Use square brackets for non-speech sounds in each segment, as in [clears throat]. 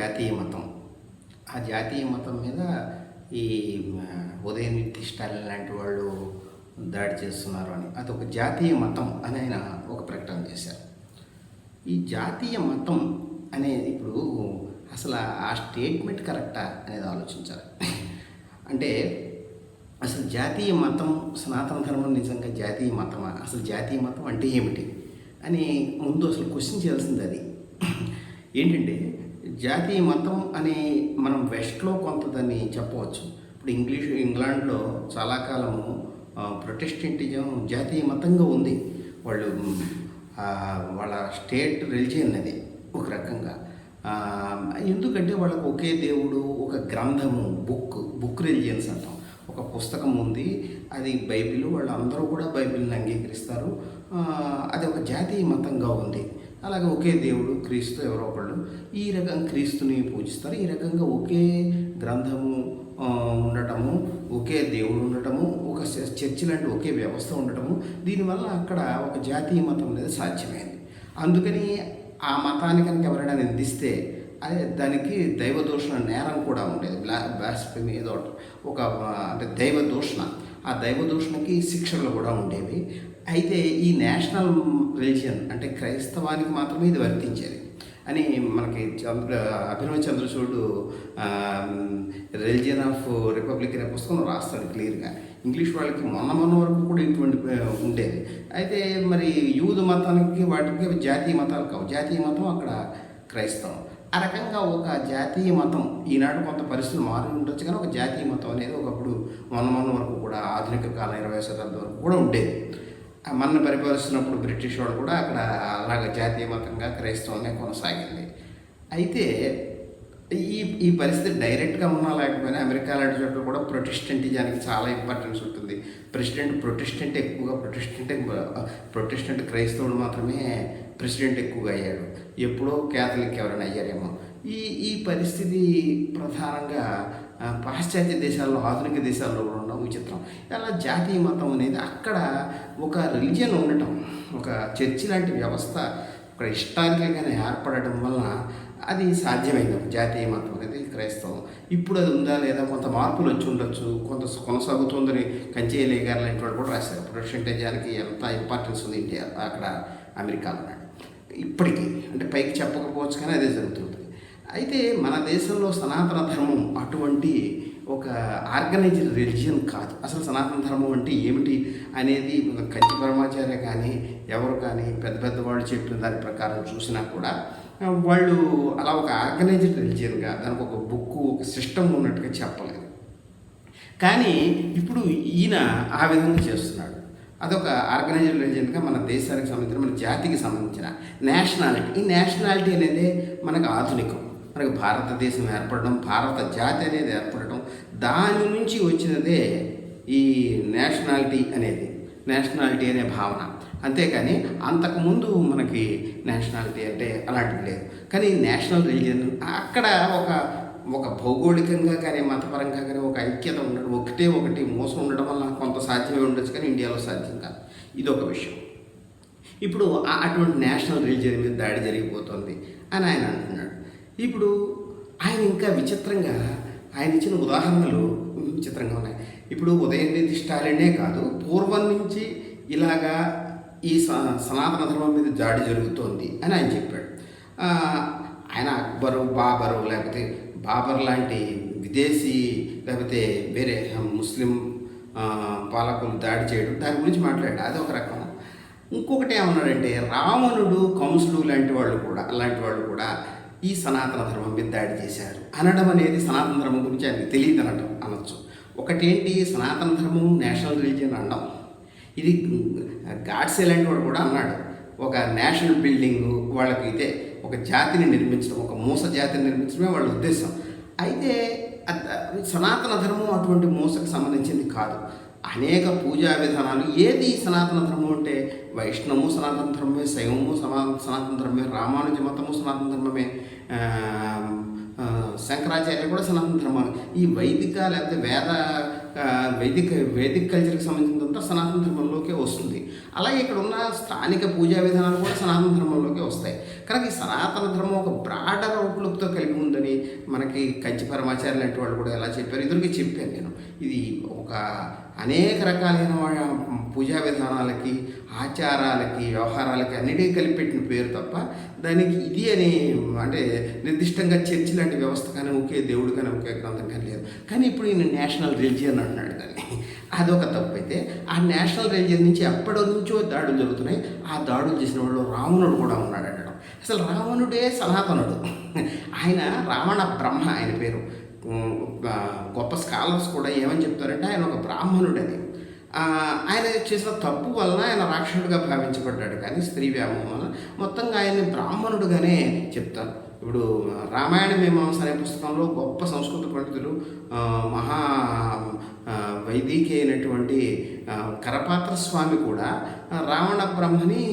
జాతీయ మతం. ఆ జాతీయ మతం మీద ఈ ఉదయం ఉదయనిత్య స్టాలిన్ లాంటి వాళ్ళు దాడి చేస్తున్నారు అని. అది ఒక జాతీయ మతం అని ఆయన ఒక ప్రకటన చేశారు. ఈ జాతీయ మతం అనేది ఇప్పుడు అసలు ఆ స్టేట్మెంట్ కరెక్టా అనేది ఆలోచించాలి. అంటే అసలు జాతీయ మతం సనాతన ధర్మం నిజంగా జాతీయ మతమా? అసలు జాతీయ మతం అంటే ఏమిటి? అని ముందు అసలు క్వశ్చన్ చేయాల్సింది అది. ఏంటంటే జాతీయ మతం అని మనం వెస్ట్లో కొంత దాన్ని చెప్పవచ్చు. ఇప్పుడు ఇంగ్లీష్ ఇంగ్లాండ్లో చాలా కాలము ప్రొటెస్టెంటిజం జాతీయ మతంగా ఉంది. వాళ్ళు వాళ్ళ స్టేట్ రిలిజియన్ అది ఒక రకంగా. ఎందుకంటే వాళ్ళకు ఒకే దేవుడు ఒక గ్రంథము బుక్ బుక్ రిలిజియన్స్ అంటాం. ఒక పుస్తకం ఉంది. అది బైబిల్ వాళ్ళందరూ కూడా బైబిల్ని అంగీకరిస్తారు. అది ఒక జాతీయ మతంగా ఉంది. అలాగే ఒకే దేవుడు క్రీస్తు ఎవరో ఒకళ్ళు ఈ రకంగా క్రీస్తుని పూజిస్తారు. ఈ రకంగా ఒకే గ్రంథము ఉండటము ఒకే దేవుడు ఉండటము ఒక చర్చి లాంటి ఒకే వ్యవస్థ ఉండటము దీనివల్ల అక్కడ ఒక జాతీయ మతం అనేది సాధ్యమైంది. అందుకని ఆ మతాన్ని కనుక ఎవరైనా నిందిస్తే అదే దానికి దైవ దోషణ నేరం కూడా ఉండేది. బ్లా బ్లాస్ఫెమీ ఏదో ఒక అంటే దైవ దోషణ. ఆ దైవ దోషణకి శిక్షలు కూడా ఉండేవి. అయితే ఈ నేషనల్ రిలీజియన్ అంటే క్రైస్తవానికి మాత్రమే ఇది వర్తించేది. అని మనకి చంద్ర అభినవ చంద్రచూడు రిలిజియన్ ఆఫ్ రిపబ్లిక్ అనే పుస్తకం రాస్తాడు క్లియర్గా. ఇంగ్లీష్ వాళ్ళకి మొన్న మొన్న వరకు కూడా ఇటువంటి ఉండేది. అయితే మరి యూదు మతానికి వాటికి జాతీయ మతాలు కావు. జాతీయ మతం అక్కడ క్రైస్తవం. ఆ రకంగా ఒక జాతీయ మతం ఈనాడు కొంత పరిస్థితులు మారి ఉండొచ్చు కానీ ఒక జాతీయ మతం అనేది ఒకప్పుడు మొన్న మొన్న వరకు కూడా ఆధునిక కాలం ఇరవై శతాబ్దం వరకు కూడా ఉండేది. మనని పరిపాలిస్తున్నప్పుడు బ్రిటిష్ వాళ్ళు కూడా అక్కడ అలాగ జాతీయ మతంగా క్రైస్తవంగా కొనసాగింది. అయితే ఈ ఈ పరిస్థితి డైరెక్ట్గా ఉన్నా లేకపోయినా అమెరికా లాంటి చోట్ల కూడా ప్రొటెస్టెంటిజానికి చాలా ఇంపార్టెన్స్ ఉంటుంది. ప్రెసిడెంట్ ప్రొటెస్టెంట్ ఎక్కువగా ప్రొటెస్టెంట్ ప్రొటెస్టెంట్ క్రైస్తవుడు మాత్రమే ప్రెసిడెంట్ ఎక్కువగా అయ్యాడు. ఎప్పుడో క్యాథలిక్ ఎవరైనా అయ్యారేమో. ఈ ఈ పరిస్థితి ప్రధానంగా పాశ్చాత్య దేశాల్లో ఆధునిక దేశాల్లో కూడా ఉండడం విచిత్రం. అలా జాతీయ మతం అనేది అక్కడ ఒక రిలీజియన్ ఉండటం ఒక చర్చి లాంటి వ్యవస్థ ఒక హిస్టారికల్గానే ఏర్పడటం వలన అది సాధ్యమైంది. ఒక జాతీయ మతం అనేది క్రైస్తవం. ఇప్పుడు అది ఉందా లేదా కొంత మార్పులు వచ్చి ఉండొచ్చు కొంత కొనసాగుతుందని కంచేయలే గారు లాంటి వాళ్ళు కూడా రాశారు. ప్రొటెస్టెంటేజానికి ఎంత ఇంపార్టెన్స్ ఉంది ఇండియా అక్కడ అమెరికాలో? ఇప్పటికీ అంటే పైకి చెప్పకపోవచ్చు కానీ అదే జరుగుతుంది అయితే మన దేశంలో సనాతన ధర్మం అటువంటి ఒక ఆర్గనైజ్డ్ రిలిజియన్ కాదు. అసలు సనాతన ధర్మం అంటే ఏమిటి అనేది కంచి బ్రహ్మాచార్య కానీ ఎవరు కానీ పెద్ద పెద్ద వాళ్ళు చెప్పిన దాని ప్రకారం చూసినా కూడా వాళ్ళు అలా ఒక ఆర్గనైజ్డ్ రిలిజియన్గా దానికి ఒక బుక్ ఒక సిస్టమ్ ఉన్నట్టుగా చెప్పలేదు. కానీ ఇప్పుడు ఈయన ఆ విధంగా చేస్తున్నాడు. అదొక ఆర్గనైజ్డ్ రిలీజన్గా మన దేశానికి సంబంధించిన మన జాతికి సంబంధించిన నేషనాలిటీ ఈ నేషనాలిటీ అనేది మనకు ఆధునికం. మనకు భారతదేశం ఏర్పడడం భారత జాతి అనేది ఏర్పడడం దాని నుంచి వచ్చినదే ఈ నేషనాలిటీ అనేది. నేషనాలిటీ అనే భావన. అంతేకాని అంతకుముందు మనకి నేషనాలిటీ అంటే అలాంటివి లేదు. కానీ నేషనల్ రిలీజన్ అక్కడ ఒక ఒక భౌగోళికంగా కానీ మతపరంగా కానీ ఒక ఐక్యత ఉండడం ఒకటే ఒకటి మోసం ఉండడం వల్ల కొంత సాధ్యమే ఉండొచ్చు కానీ ఇండియాలో సాధ్యం కాదు. ఇది ఒక విషయం. ఇప్పుడు అటువంటి నేషనల్ రిలీజియన్ మీద దాడి జరిగిపోతుంది అని ఆయన అంటున్నాడు. ఇప్పుడు ఆయన ఇంకా విచిత్రంగా ఆయన ఇచ్చిన ఉదాహరణలు విచిత్రంగా ఉన్నాయి. ఇప్పుడు ఉదయనిధి స్టాలినే కాదు పూర్వం నుంచి ఇలాగా ఈ స- సనాతన ధర్మం మీద దాడి జరుగుతోంది అని ఆయన చెప్పాడు. ఆయన అక్బరు బాబరు లేకపోతే బాబర్ లాంటి విదేశీ లేకపోతే వేరే ముస్లిం పాలకులు దాడి చేయడం దాని గురించి మాట్లాడాడు. అది ఒక రకం. ఇంకొకటి ఏమన్నాడంటే రావణుడు కంసులు లాంటి వాళ్ళు కూడా అలాంటి వాళ్ళు కూడా ఈ సనాతన ధర్మం మీద దాడి చేశారు. అనడం అనేది సనాతన ధర్మం గురించి ఆయనకి తెలియదు అనడం అనొచ్చు. ఒకటేంటి? సనాతన ధర్మం నేషనల్ రిలీజియన్ అనడం. ఇది గాడ్సే లాంటి వాడు కూడా అన్నాడు. ఒక నేషనల్ బిల్డింగ్ వాళ్ళకి ఇదే. ఒక జాతిని నిర్మించడం ఒక మూస జాతిని నిర్మించడమే వాళ్ళ ఉద్దేశం. అయితే సనాతన ధర్మం అటువంటి మూసకు సంబంధించింది కాదు. అనేక పూజా విధానాలు ఏది సనాతన ధర్మం అంటే వైష్ణవము సనాతన ధర్మమే శైవము సమా సనాతన ధర్మమే రామానుజ మతము సనాతన ధర్మమే శంకరాచార్య కూడా సనాతన ధర్మాలు. ఈ వైదిక లేకపోతే వేద వేదిక వైదిక వేదిక కల్చర్కి సంబంధించినంత సనాతన ధర్మంలోకే వస్తుంది. అలాగే ఇక్కడ ఉన్న స్థానిక పూజా విధానాలు కూడా సనాతన ధర్మంలోకి వస్తాయి. కనుక ఈ సనాతన ధర్మం ఒక బ్రాడర్ అవుట్లుక్తో కలిగి ఉందని మనకి కంచి పరమాచార్య లాంటి వాళ్ళు కూడా ఎలా చెప్పారు? ఇద్దరికి చెప్పాను నేను. ఇది ఒక అనేక రకాలైన పూజా విధానాలకి ఆచారాలకి వ్యవహారాలకి అన్నిటికీ కలిపి పెట్టిన పేరు తప్ప దానికి ఇది అని అంటే నిర్దిష్టంగా చర్చి లాంటి వ్యవస్థ కానీ ఒకే దేవుడు కానీ ఒకే గ్రంథం కానీ లేదు. కానీ ఇప్పుడు ఈయన నేషనల్ రిలిజియన్ అంటున్నాడు దాన్ని. అదొక తప్పు అయితే ఆ నేషనల్ రిలిజియన్ నుంచి ఎప్పటి నుంచో దాడులు జరుగుతున్నాయి. ఆ దాడులు చేసిన వాళ్ళు రావణుడు కూడా ఉన్నాడు అనడం అసలు రావణుడే సనాతనుడు. ఆయన రావణ బ్రహ్మ ఆయన పేరు. గొప్ప స్కాలర్స్ కూడా ఏమని చెప్తారంటే ఆయన ఒక బ్రాహ్మణుడని. ఆయన చేసిన తప్పు వలన ఆయన రాక్షసుడిగా భావించబడ్డాడు. కానీ స్త్రీ వ్యామోహం వలన మొత్తంగా ఆయన్ని బ్రాహ్మణుడుగానే చెప్తారు. ఇప్పుడు రామాయణ మీమాంస అనే పుస్తకంలో గొప్ప సంస్కృత పండితులు మహా వైదికి అయినటువంటి కరపాత్ర స్వామి కూడా రావణ బ్రహ్మని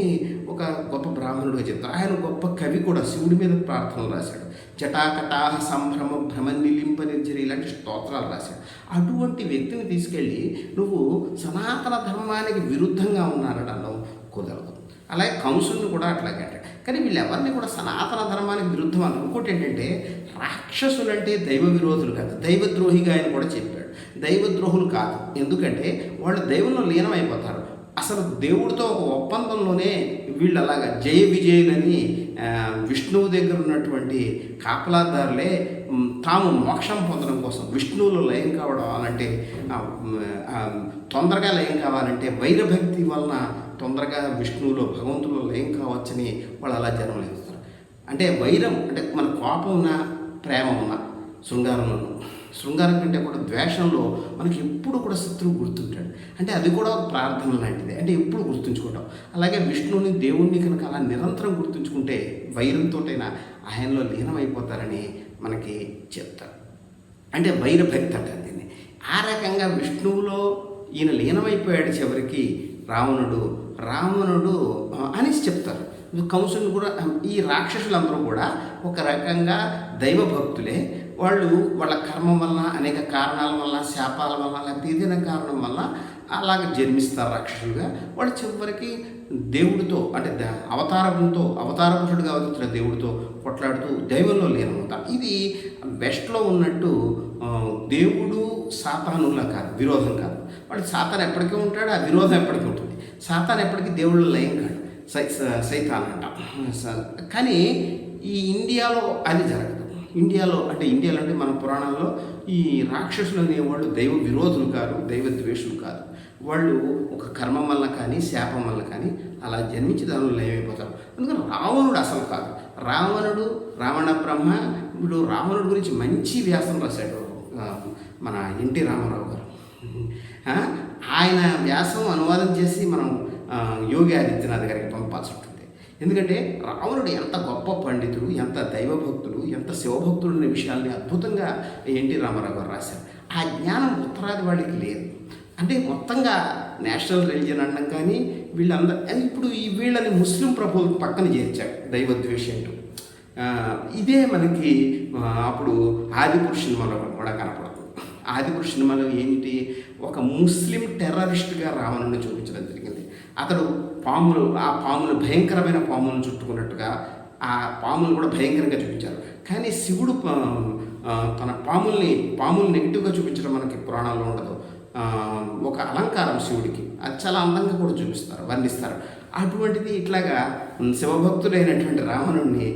ఒక గొప్ప బ్రాహ్మణుడిగా చెప్తారు. ఆయన గొప్ప కవి కూడా శివుడి మీద ప్రార్థనలు రాశాడు. జటాకటాహ సంభ్రమ భ్రమ నిలింప నిర్జరి ఇలాంటి స్తోత్రాలు రాశాడు. అటువంటి వ్యక్తిని తీసుకెళ్ళి నువ్వు సనాతన ధర్మానికి విరుద్ధంగా ఉన్నారనడం కుదరదు. అలాగే కంసుని కూడా అట్లాగే అంటాడు. కానీ వీళ్ళెవరిని కూడా సనాతన ధర్మానికి విరుద్ధం అని ఇంకోటి ఏంటంటే రాక్షసులంటే దైవ విరోధులు కాదు. దైవద్రోహిగా ఆయన కూడా చెప్పాడు. దైవద్రోహులు కాదు. ఎందుకంటే వాళ్ళు దైవంలో లీనమైపోతారు. అసలు దేవుడితో ఒక ఒప్పందంలోనే వీళ్ళు అలాగా జయ విజయులని విష్ణువు దగ్గర ఉన్నటువంటి కాపలాదారులే తాము మోక్షం పొందడం కోసం విష్ణువులో లయం కావడం ఆ, తొందరగా లయం కావాలంటే వైరభక్తి వలన తొందరగా విష్ణువులో భగవంతులో లయం కావచ్చని వాళ్ళు అలా జన్మలేస్తారు అంటే వైరం అంటే మన కోపం ఉన్న ప్రేమ ఉన్న శృంగారంలోనూ శృంగారం కంటే కూడా ద్వేషంలో మనకి ఎప్పుడు కూడా శత్రువు గుర్తుంటాడు. అంటే అది కూడా ఒక ప్రార్థన లాంటిది. అంటే ఎప్పుడు గుర్తుంచుకుంటాం. అలాగే విష్ణువుని దేవుణ్ణి కనుక అలా నిరంతరం గుర్తుంచుకుంటే వైరంతోటైనా ఆయనలో లీనమైపోతారని మనకి చెప్తారు. అంటే వైరభక్తి అంటారు దీన్ని. ఆ రకంగా విష్ణువులో ఈయన లీనమైపోయాడు చివరికి రావణుడు. రావణుడు అనేసి చెప్తారు. కంసుని కూడా ఈ రాక్షసులందరూ కూడా ఒక రకంగా దైవభక్తులే. వాళ్ళు వాళ్ళ కర్మం వల్ల అనేక కారణాల వల్ల శాపాల వల్ల లేకపోతే ఏదైనా కారణం వల్ల అలాగ జన్మిస్తారు రాక్షసులుగా. వాళ్ళు చివరికి దేవుడితో అంటే ద- అవతారంతో అవతార పురుషుడిగా అవతరించిన దేవుడితో కొట్లాడుతూ దైవంలో లీనమవుతారు ఇది వెస్ట్లో ఉన్నట్టు దేవుడు సాతానులా కాదు విరోధం కాదు. వాడు సాతాన్ ఎప్పటికీ ఉంటాడు ఆ విరోధం ఎప్పటికీ ఉంటుంది. సాతాన్ ఎప్పటికీ దేవుళ్ళు లయం కాడు సై సైతాన్ అంట స- కానీ ఈ ఇండియాలో అది జరగదు. ఇండియాలో అంటే ఇండియాలో అంటే మన పురాణాల్లో ఈ రాక్షసులు అనేవాళ్ళు దైవ విరోధులు కాదు దైవ ద్వేషులు కాదు. వాళ్ళు ఒక కర్మం వల్ల కానీ శాపం వల్ల కానీ అలా జన్మించి దానిలో లయమైపోతారు. అందుకని రావణుడు అసలు కాదు. రావణుడు రావణ బ్రహ్మ ఇప్పుడు రావణుడు గురించి మంచి వ్యాసం రాశాడు మన ఎన్టీ రామారావు గారు. ఆయన వ్యాసం అనువాదం చేసి మనం యోగి ఆదిత్యనాథ్ గారికి పంపాల్సి ఉంటుంది. ఎందుకంటే రావణుడు ఎంత గొప్ప పండితుడు ఎంత దైవభక్తుడు శివభక్తుడు అనే విషయాల్ని అద్భుతంగా ఎన్టీ రామారావు గారు రాశారు. ఆ జ్ఞానం ఉత్తరాది వాళ్ళకి లేదు. అంటే మొత్తంగా నేషనల్ రిలీజన్ అనడం కానీ వీళ్ళందరూ ఇప్పుడు ఈ వీళ్ళని ముస్లిం ప్రభువులు పక్కన చేర్చారు దైవద్వేషంటూ ఇదే మనకి అప్పుడు ఆదిపురుష సినిమాలో కూడా కనపడుతుంది. ఆదిపురుష సినిమాలో ఏంటి? ఒక ముస్లిం టెర్రరిస్ట్గా రావణుని చూపించడం జరిగింది. అతడు పాములు ఆ పాములు భయంకరమైన పాములను చుట్టుకున్నట్టుగా ఆ పాములు కూడా భయంకరంగా చూపించారు. కానీ శివుడు తన పాముల్ని పాములు నెగిటివ్గా చూపించడం మనకి పురాణాల్లో ఉండదు. ఒక అలంకారం శివుడికి. అది చాలా అందంగా కూడా చూపిస్తారు వర్ణిస్తారు. అటువంటిది ఇట్లాగా శివభక్తుడైనటువంటి రావణుడిని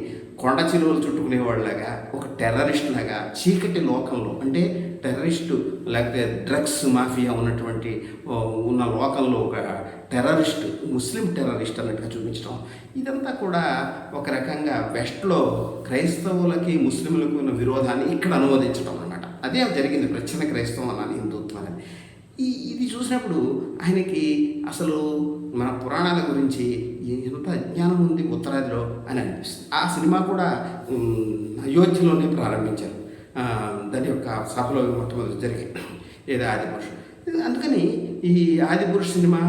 కొండ చిలువలు చుట్టుకునేవాళ్ళలాగా ఒక టెర్రరిస్ట్ లాగా చీకటి లోకంలో అంటే టెర్రరిస్టు లేకపోతే డ్రగ్స్ మాఫియా ఉన్నటువంటి ఉన్న లోకంలో ఒక టెర్రరిస్ట్ ముస్లిం టెర్రరిస్ట్ అన్నట్టుగా చూపించడం. ఇదంతా కూడా ఒక రకంగా వెస్ట్లో క్రైస్తవులకి ముస్లింలకు ఉన్న విరోధాన్ని ఇక్కడ అనువదించడం అన్నమాట. అదే జరిగింది ప్రచ్ఛన్న క్రైస్తవం అన్నాను హిందుత్వం అని ఈ ఇది చూసినప్పుడు ఆయనకి అసలు మన పురాణాల గురించి ఎంత అజ్ఞానం ఉంది ఉత్తరాదిలో అని అనిపిస్తుంది. ఆ సినిమా కూడా అయోధ్యలోనే ప్రారంభించారు. దాని యొక్క సభలో మొట్టమొదటి జరిగాయి ఏదో ఆదిపురుషు అందుకని ఈ ఆదిపురుష సినిమా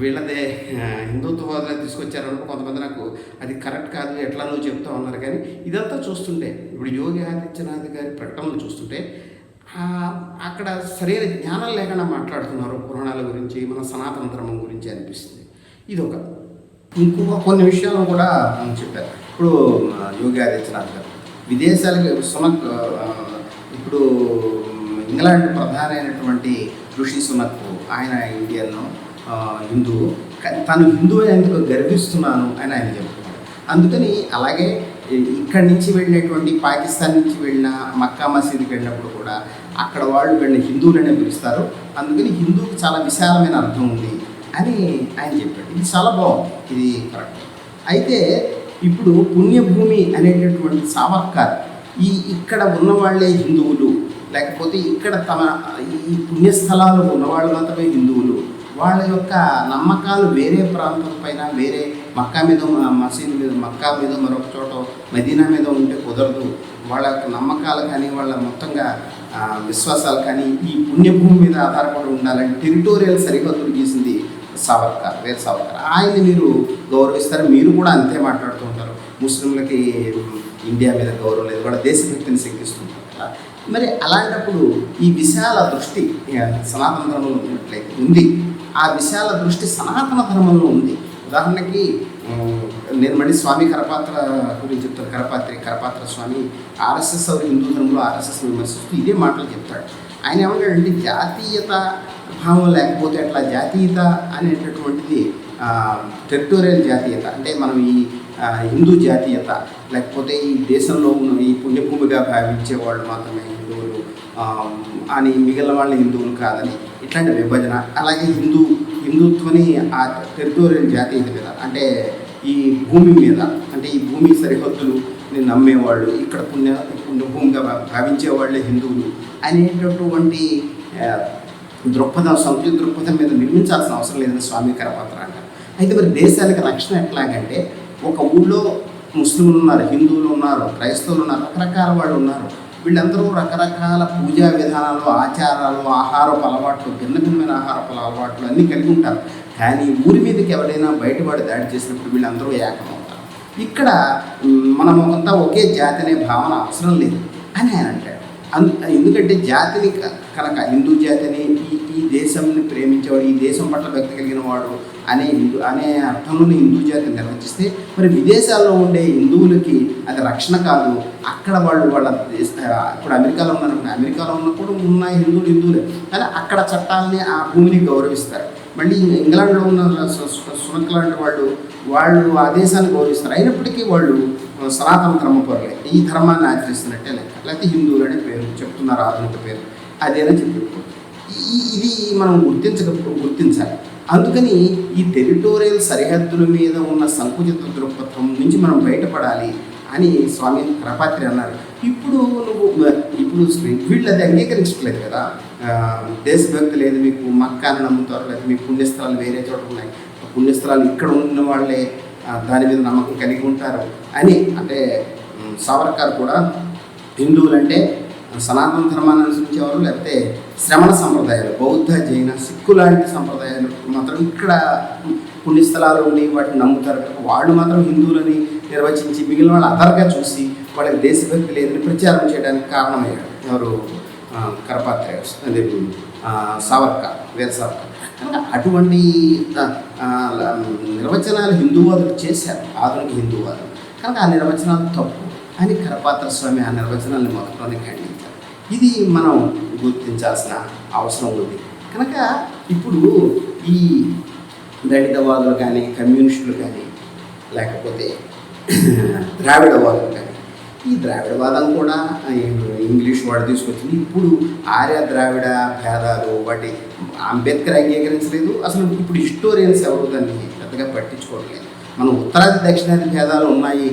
వీళ్ళదే హిందుత్వ హిందుత్వవాదులు తీసుకొచ్చారనుకో కొంతమంది నాకు అది కరెక్ట్ కాదు ఎట్లా నువ్వు చెప్తా ఉన్నారు. కానీ ఇదంతా చూస్తుంటే ఇప్పుడు యోగి ఆదిత్యనాథ్ గారి ప్రకటనలు చూస్తుంటే అక్కడ సరైన జ్ఞానం లేకుండా మాట్లాడుతున్నారు పురాణాల గురించి మన సనాతన ధర్మం గురించి అనిపిస్తుంది. ఇది ఒక ఇంకొక కొన్ని విషయాలను కూడా మనం చెప్పారు ఇప్పుడు యోగి ఆదిత్యనాథ్ గారు. విదేశాలకు సునక్ ఇప్పుడు ఇంగ్లాండ్ ప్రధాన అయినటువంటి ఋషి సునక్ ఆయన ఇండియన్ హిందువు తను హిందువు ఎందుకు గర్విస్తున్నాను అని ఆయన చెప్తున్నాడు అందుకని అలాగే ఇక్కడి నుంచి వెళ్ళినటువంటి పాకిస్తాన్ నుంచి వెళ్ళిన మక్కా మసీదుకి వెళ్ళినప్పుడు కూడా అక్కడ వాళ్ళు వెళ్ళిన హిందువులనే పిలుస్తారు. అందుకని హిందువుకి చాలా విశాలమైన అర్థం ఉంది అని ఆయన చెప్పాడు ఇది చాలా బాగుంది. ఇది కరెక్ట్. అయితే ఇప్పుడు పుణ్యభూమి అనేటటువంటి సావర్కర్ ఈ ఇక్కడ ఉన్నవాళ్ళే హిందువులు లేకపోతే ఇక్కడ తమ ఈ పుణ్యస్థలాలు ఉన్నవాళ్ళు మాత్రమే హిందువులు వాళ్ళ యొక్క నమ్మకాలు వేరే ప్రాంతం పైన వేరే మక్కా మీద మసీదు మీద మక్కా మీద మరొక చోట మదీనా మీద ఉంటే కుదరదు. వాళ్ళ యొక్క నమ్మకాలు కానీ వాళ్ళ మొత్తంగా విశ్వాసాలు కానీ ఈ పుణ్యభూమి మీద ఆధారపడి ఉండాలని టెరిటోరియల్ సరిహద్దులు గీసింది సావర్కర్ వేరే సావర్కర్. ఆయన మీరు గౌరవిస్తారు మీరు కూడా అంతే మాట్లాడుతూ ముస్లింలకి ఇండియా మీద గౌరవం లేదు వాళ్ళ దేశభక్తిని శంకిస్తుంటారు. మరి అలాంటప్పుడు ఈ విశాల దృష్టి సనాతన ధర్మంలో ఉన్నట్లయితే ఉంది. ఆ విశాల దృష్టి సనాతన ధర్మంలో ఉంది. ఉదాహరణకి నేను మళ్ళీ స్వామి కరపాత్ర గురించి చెప్తాను. కరపాత్రి కరపాత్ర స్వామి ఆర్ఎస్ఎస్ హిందూ ధర్మంలో ఆర్ఎస్ఎస్ విమర్శిస్తూ ఇదే మాటలు చెప్తాడు. ఆయన ఏమంటాడంటే జాతీయత భావం లేకపోతే అట్లా జాతీయత అనేటటువంటిది టెరిటోరియల్ జాతీయత అంటే మనం ఈ హిందూ జాతీయత లేకపోతే ఈ దేశంలో ఉన్న ఈ పుణ్యభూమిగా భావించే వాళ్ళు మాత్రమే హిందువులు అని మిగిలిన వాళ్ళు హిందువులు కాదని ఇట్లాంటి విభజన అలాగే హిందూ హిందుత్వని ఆ టెరిటోరియల్ జాతీయత మీద అంటే ఈ భూమి మీద అంటే ఈ భూమి సరిహద్దులు నమ్మేవాళ్ళు ఇక్కడ పుణ్య పుణ్యభూమిగా భా- భావించే వాళ్ళే హిందువులు అనేటటువంటి దృక్పథం సంస్కృతి దృక్పథం మీద నిర్మించాల్సిన అవసరం లేదని స్వామి కరపాత్ర అంటారు. అయితే మరి దేశానికి రక్షణ ఎట్లాగంటే ఒక ఊళ్ళో ముస్లింలు ఉన్నారు హిందువులు ఉన్నారు క్రైస్తవులు ఉన్నారు రకరకాల వాళ్ళు ఉన్నారు. వీళ్ళందరూ రకరకాల పూజా విధానాలు ఆచారాలు ఆహారపు అలవాట్లు భిన్న భిన్నమైన ఆహారపు అలవాట్లు అన్నీ కలిగి ఉంటారు. కానీ ఊరి మీదకి ఎవరైనా బయటపడి దాడి చేసినప్పుడు వీళ్ళందరూ ఏకమవుతారు. ఇక్కడ మ్, మనమంతా ఒకే జాతి అనే భావన అవసరం లేదు అని ఆయన అంటాడు. అందు ఎందుకంటే జాతిని క- కనుక హిందూ జాతిని ఈ ఈ దేశంని ప్రేమించేవాడు ఈ దేశం పట్ల భక్తి కలిగిన వాడు అనే హిందూ అనే అర్థంలోని హిందూ జాతిని నిర్వచిస్తే మరి విదేశాల్లో ఉండే హిందువులకి అది రక్షణ కాదు. అక్కడ వాళ్ళు వాళ్ళ దేశ ఇప్పుడు అమెరికాలో ఉన్నారు అమెరికాలో ఉన్నప్పుడు ఉన్న హిందువులు హిందువులే. కానీ అక్కడ చట్టాలని ఆ భూమిని గౌరవిస్తారు. మళ్ళీ ఇంగ్లాండ్లో ఉన్న సు- సునక్ లాంటి వాళ్ళు వాళ్ళు ఆ దేశాన్ని గౌరవిస్తారు. అయినప్పటికీ వాళ్ళు సనాతన ధర్మపరులే ఈ ధర్మాన్ని ఆచరిస్తున్నట్టే లెక్క. లేకపోతే హిందువులు అనే పేరు చెప్తున్నారు? ఆధునిక పేరు. అదేనా చెప్పి ఇది మనం గుర్తించక గుర్తించాలి. అందుకని ఈ టెరిటోరియల్ సరిహద్దుల మీద ఉన్న సంకుచిత దృక్పథం నుంచి మనం బయటపడాలి అని స్వామి కరపాత్రి అన్నారు. ఇప్పుడు నువ్వు ఇప్పుడు వీళ్ళు అది అంగీకరించట్లేదు కదా. దేశభక్తి లేదు మీకు మక్కాని నమ్ముతారు లేదా మీ పుణ్యస్థలాలు వేరే చోట ఉన్నాయి. పుణ్యస్థలాలు ఇక్కడ ఉన్న వాళ్ళే దాని మీద నమ్మకం కలిగి ఉంటారు అని అంటే సావర్కర్ కూడా హిందువులంటే సనాతన ధర్మాన్ని అనుసరించేవారు లేకపోతే శ్రమణ సంప్రదాయాలు బౌద్ధ జైన సిక్కు లాంటి సంప్రదాయాలు మాత్రం ఇక్కడ పుణ్యస్థలాలు ఉండి వాటిని నమ్ముతారు. వాళ్ళు మాత్రం హిందువులని నిర్వచించి మిగిలిన వాళ్ళు అదర్గా చూసి వాళ్ళకి దేశభక్తి లేదని ప్రచారం చేయడానికి కారణమయ్యారు. ఎవరు? కరపాత్ర అదే ఆ, సావర్కర్ వీర సావర్కర్. అటువంటి నిర్వచనాలు హిందూవాదులు చేశారు ఆధునిక హిందూవాదులు. కనుక ఆ నిర్వచనాలు తప్పు. అని కరపాత్ర స్వామి ఆ నిర్వచనాన్ని మొదట్లోనే కండి ఇది మనం గుర్తించాల్సిన అవసరం ఉంది. కనుక ఇప్పుడు ఈ దళితవాదులు కానీ కమ్యూనిస్టులు కానీ లేకపోతే [clears throat] ద్రావిడవాదులు కానీ ఈ ద్రావిడవాదం కూడా ఇంగ్లీష్ వాడు తీసుకొచ్చింది. ఇప్పుడు ఆర్య ద్రావిడ భేదాలు వాటి అంబేద్కర్ అంగీకరించలేదు. అసలు ఇప్పుడు హిస్టోరియన్స్ ఎవరు దాన్ని పెద్దగా పట్టించుకోవట్లేదు. మనం ఉత్తరాది దక్షిణాది భేదాలు ఉన్నాయి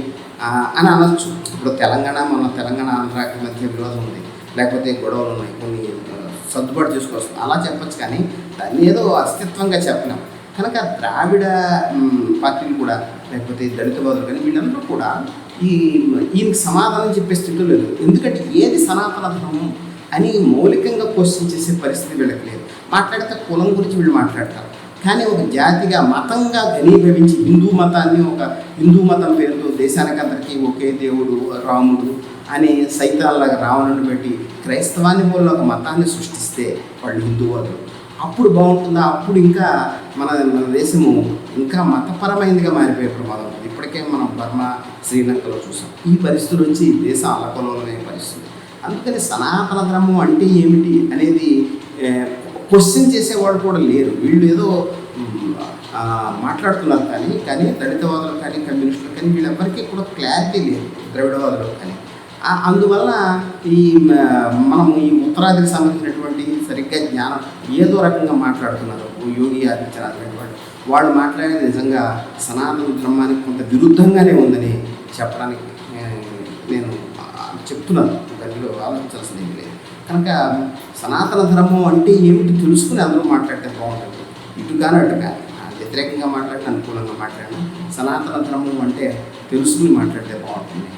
అని అనొచ్చు. ఇప్పుడు తెలంగాణ మన తెలంగాణ ఆంధ్రాకి మధ్య విరోధం ఉంది. లేకపోతే గొడవలు ఉన్నాయి కొన్ని సర్దుబాటు చేసుకోవచ్చు అలా చెప్పచ్చు కానీ దాన్ని ఏదో అస్తిత్వంగా చెప్పలేం. కనుక ద్రావిడ పార్టీలు కూడా లేకపోతే దళిత బాధలు కానీ వీళ్ళందరూ కూడా ఈ ఈయనకి సమాధానం చెప్పే స్థితిలో లేదు. ఎందుకంటే ఏది సనాతన ధర్మం అని మౌలికంగా క్వశ్చన్ చేసే పరిస్థితి వీళ్ళకి లేదు. మాట్లాడితే కులం గురించి వీళ్ళు మాట్లాడతారు. కానీ ఒక జాతిగా మతంగా ఘనీభవించి హిందూ మతాన్ని ఒక హిందూ మతం పేరుతో దేశానికి అందరికీ ఒకే దేవుడు రాముడు అని సైతాల్లాగా రావణుని పెట్టి క్రైస్తవాన్ని పోలిన ఒక మతాన్ని సృష్టిస్తే వాళ్ళు హిందువులు అప్పుడు బాగుంటుందా? అప్పుడు ఇంకా మన మన దేశము ఇంకా మతపరమైనదిగా మారిపోయే ప్రమాదం ఉంది. ఇప్పటికే మనం బర్మా శ్రీలంకలో చూసాం. ఈ పరిస్థితుల నుంచి దేశం అల్లకొలమైన పరిస్థితి అందుకని సనాతన ధర్మం అంటే ఏమిటి అనేది క్వశ్చన్ చేసేవాళ్ళు కూడా లేరు. వీళ్ళు ఏదో మాట్లాడుతున్నారు కానీ కానీ దళితవాదులు కానీ కమ్యూనిస్టులు కానీ వీళ్ళెవ్వరికీ కూడా క్లారిటీ లేదు. ద్రవిడవాదులు కానీ. అందువల్ల ఈ మనం ఈ ఉత్తరాదికి సంబంధించినటువంటి సరిగ్గా జ్ఞానం ఏదో రకంగా మాట్లాడుతున్నారు. యోగి ఆదిత్యనాథ్ లాంటి వాళ్ళు మాట్లాడేది నిజంగా సనాతన ధర్మానికి కొంత విరుద్ధంగానే ఉందని చెప్పడానికి నేను చెప్తున్నాను. దానిలో ఆలోచించాల్సింది ఏమి లేదు. కనుక సనాతన ధర్మం అంటే ఏమిటి తెలుసుకుని అందరూ మాట్లాడితే బాగుంటుంది. ఇటు కానీ అటు కానీ వ్యతిరేకంగా మాట్లాడిన అనుకూలంగా మాట్లాడినా సనాతన ధర్మం అంటే తెలుసుకుని మాట్లాడితే బాగుంటుంది.